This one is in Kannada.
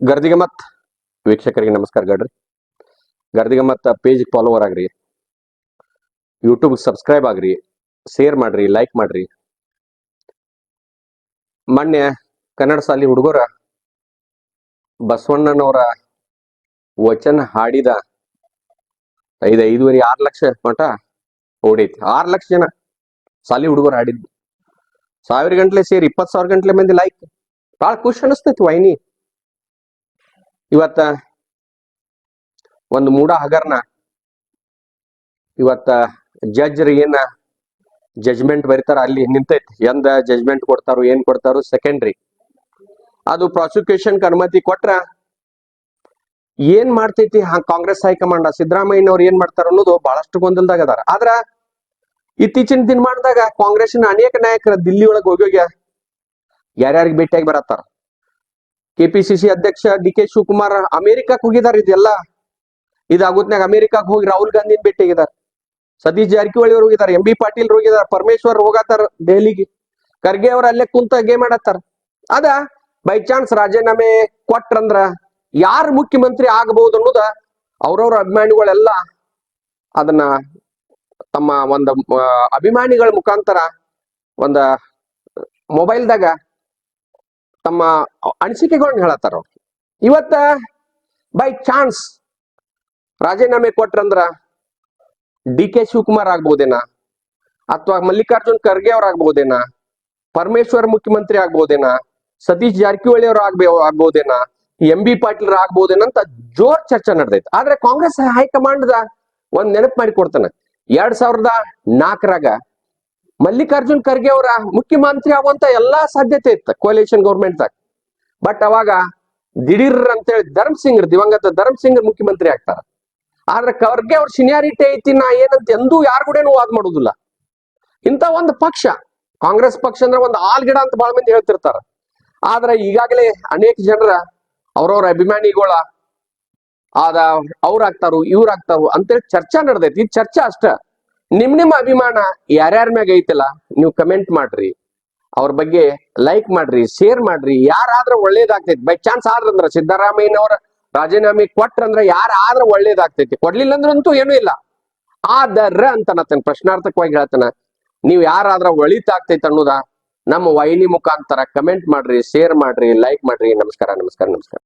ಗರ್ದಿಗೆ ಮತ್ ವೀಕ್ಷಕರಿಗೆ ನಮಸ್ಕಾರ ಗಡ್ರಿ. ಗರ್ದಿಗಮತ್ ಪೇಜ್ ಫಾಲೋವರ್ ಆಗ್ರಿ. ಯೂಟ್ಯೂಬ್ ಸಬ್ಸ್ಕ್ರೈಬ್ ಆಗ್ರಿ. ಶೇರ್ ಮಾಡ್ರಿ ಲೈಕ್ ಮಾಡ್ರಿ. ಮೊನ್ನೆ ಕನ್ನಡ ಸಾಲಿ ಹುಡುಗರ ಬಸವಣ್ಣನವರ ವಚನ ಹಾಡಿದ ಐದು ಐದುವರೆ ಆರು ಲಕ್ಷ ಮಠ ಓಡೈತಿ. ಆರು ಲಕ್ಷ ಜನ ಸಾಲಿ ಹುಡುಗರು ಹಾಡಿದ್ದು. ಸಾವಿರ ಗಂಟ್ಲೆ ಸೇರಿ ಇಪ್ಪತ್ತು ಸಾವಿರ ಗಂಟ್ಲೆ ಮಂದಿ ಲೈಕ್ ಭಾಳ ಖುಷಿ ಅನಿಸ್ತೈತಿ ವೈನಿ. ಇವತ್ತ ಒಂದು ಮೂಡ ಹಗರ್ನ ಇವತ್ತ ಜಜ್ರ ಏನ ಜಜ್ಮೆಂಟ್ ಬರೀತಾರ, ಅಲ್ಲಿ ನಿಂತೈತಿ. ಎಂದ ಜಜ್ಮೆಂಟ್ ಕೊಡ್ತಾರೋ, ಏನ್ ಕೊಡ್ತಾರೋ ಸೆಕೆಂಡ್ರಿ ಅದು ಪ್ರಾಸಿಕ್ಯೂಷನ್ ಅನುಮತಿ ಕೊಟ್ರ ಏನ್ ಮಾಡ್ತೈತಿ? ಕಾಂಗ್ರೆಸ್ ಹೈಕಮಾಂಡ್, ಸಿದ್ದರಾಮಯ್ಯನವ್ರು ಏನ್ ಮಾಡ್ತಾರ ಅನ್ನೋದು ಬಹಳಷ್ಟು ಗೊಂದಲದಾಗ ಅದಾರ. ಆದ್ರ ಇತ್ತೀಚಿನ ದಿನಮಾನದಾಗ ಕಾಂಗ್ರೆಸ್ನ ಅನೇಕ ನಾಯಕರ ದಿಲ್ಲಿ ಒಳಗೆ ಹೋಗೋಗ್ಯ ಯಾರ್ಯಾರಿಗೆ ಭೇಟಿಯಾಗಿ ಬರತ್ತಾರ? ಕೆಪಿಸಿಸಿ ಅಧ್ಯಕ್ಷ ಡಿ ಕೆ ಶಿವಕುಮಾರ್ ಅಮೆರಿಕಕ್ಕೆ ಹೋಗಿದಾರ ಇದೆಲ್ಲ. ಇದಾಗುತ್ನಾಗ ಅಮೆರಿಕಕ್ಕೆ ಹೋಗಿ ರಾಹುಲ್ ಗಾಂಧಿನ ಭೇಟಿಯಾಗಿದ್ದಾರೆ ಸತೀಶ್ ಜಾರಕಿಹೊಳಿ ಅವ್ರು ಹೋಗಿದಾರ, ಎಂ ಬಿ ಪಾಟೀಲ್ ಹೋಗಿದಾರ, ಪರಮೇಶ್ವರ್ ಹೋಗತ್ತಾರ ದೆಹಲಿಗೆ. ಖರ್ಗೆ ಅವ್ರ ಅಲ್ಲೇ ಕುಂತ ಗೇಮ್ ಆಡತ್ತಾರ. ಅದ ಬೈ ಚಾನ್ಸ್ ರಾಜೀನಾಮೆ ಕೊಟ್ರಂದ್ರ ಯಾರು ಮುಖ್ಯಮಂತ್ರಿ ಆಗಬಹುದು ಅನ್ನೋದ ಅವ್ರವ್ರ ಅಭಿಮಾನಿಗಳೆಲ್ಲ ಅದನ್ನ ತಮ್ಮ ಒಂದು ಅಭಿಮಾನಿಗಳ ಮುಖಾಂತರ ಒಂದ ಮೊಬೈಲ್ದಾಗ ತಮ್ಮ ಅನಿಸಿಕೆಗಳನ್ನ ಹೇಳತ್ತಾರ. ಇವತ್ತ ಬೈ ಚಾನ್ಸ್ ರಾಜೀನಾಮೆ ಕೊಟ್ರಂದ್ರ ಡಿ ಕೆ ಶಿವಕುಮಾರ್ ಆಗ್ಬೋದೇನಾ? ಅಥವಾ ಮಲ್ಲಿಕಾರ್ಜುನ್ ಖರ್ಗೆ ಅವ್ರ ಆಗ್ಬೋದೇನಾ? ಪರಮೇಶ್ವರ್ ಮುಖ್ಯಮಂತ್ರಿ ಆಗ್ಬೋದೇನಾ? ಸತೀಶ್ ಜಾರಕಿಹೊಳಿ ಅವ್ರು ಆಗ್ಬೇ ಆಗ್ಬೋದೇನಾ? ಎಂ ಬಿ ಪಾಟೀಲ್ ಆಗ್ಬೋದೇನಂತ ಜೋರ್ ಚರ್ಚೆ ನಡೆದೈತೆ. ಆದ್ರೆ ಕಾಂಗ್ರೆಸ್ ಹೈಕಮಾಂಡ್ ಒಂದ್ ನೆನಪು ಮಾಡಿ ಕೊಡ್ತಾನೆ. ಎರಡ್ ಸಾವಿರದ ನಾಲ್ಕರಾಗ ಮಲ್ಲಿಕಾರ್ಜುನ್ ಖರ್ಗೆ ಅವರ ಮುಖ್ಯಮಂತ್ರಿ ಆಗುವಂತ ಎಲ್ಲಾ ಸಾಧ್ಯತೆ ಇತ್ತು ಕೋಲೇಷನ್ ಗೌರ್ಮೆಂಟ್ ದಾಗ. ಬಟ್ ಅವಾಗ ದಿಢೀರ್ ಅಂತೇಳಿ ಧರ್ಮ್ ಸಿಂಗ್ ದಿವಂಗತ ಧರ್ಮ್ ಸಿಂಗ್ ಮುಖ್ಯಮಂತ್ರಿ ಆಗ್ತಾರ. ಆದ್ರೆ ಖರ್ಗೆ ಅವ್ರ ಸಿನಿಯಾರಿಟಿ ಐತಿ ನಾ ಏನಂತ ಎಂದೂ ಯಾರು ಕೂಡ ವಾದ ಮಾಡುದಿಲ್ಲ. ಇಂತ ಒಂದು ಪಕ್ಷ, ಕಾಂಗ್ರೆಸ್ ಪಕ್ಷ ಅಂದ್ರೆ ಒಂದು ಆಲ್ಗಿಡ ಅಂತ ಬಹಳ ಮಂದಿ ಹೇಳ್ತಿರ್ತಾರ. ಆದ್ರೆ ಈಗಾಗಲೇ ಅನೇಕ ಜನರ ಅವ್ರವ್ರ ಅಭಿಮಾನಿಗಳ ಆದ ಅವ್ರಾಗ್ತಾರು, ಇವ್ರಾಗ್ತಾರು ಅಂತೇಳಿ ಚರ್ಚಾ ನಡೆದೈತಿ. ಈ ಚರ್ಚಾ ಅಷ್ಟ. ನಿಮ್ ನಿಮ್ಮ ಅಭಿಮಾನ ಯಾರ್ಯಾರ ಮ್ಯಾಗ ಐತಲ್ಲ, ನೀವು ಕಮೆಂಟ್ ಮಾಡ್ರಿ. ಅವ್ರ ಬಗ್ಗೆ ಲೈಕ್ ಮಾಡ್ರಿ ಶೇರ್ ಮಾಡ್ರಿ. ಯಾರಾದ್ರ ಒಳ್ಳೇದಾಗ್ತೈತಿ. ಬೈ ಚಾನ್ಸ್ ಆದ್ರಂದ್ರ ಸಿದ್ದರಾಮಯ್ಯನವ್ರ ರಾಜೀನಾಮೆ ಕೊಟ್ರಂದ್ರ ಯಾರ ಆದ್ರ ಒಳ್ಳೇದಾಗ್ತೈತಿ. ಕೊಡ್ಲಿಲ್ಲ ಅಂದ್ರಂತೂ ಏನೂ ಇಲ್ಲ. ಆದರ ಅಂತ ನತನ ಪ್ರಶ್ನಾರ್ಥಕವಾಗಿ ಹೇಳ್ತಾನ. ನೀವ್ ಯಾರಾದ್ರ ಒಳಿತಾಗ್ತೈತಿ ಅನ್ನೋದ ನಮ್ಮ ವಾಹಿನಿ ಮುಖಾಂತರ ಕಮೆಂಟ್ ಮಾಡ್ರಿ ಶೇರ್ ಮಾಡ್ರಿ ಲೈಕ್ ಮಾಡ್ರಿ. ನಮಸ್ಕಾರ ನಮಸ್ಕಾರ ನಮಸ್ಕಾರ.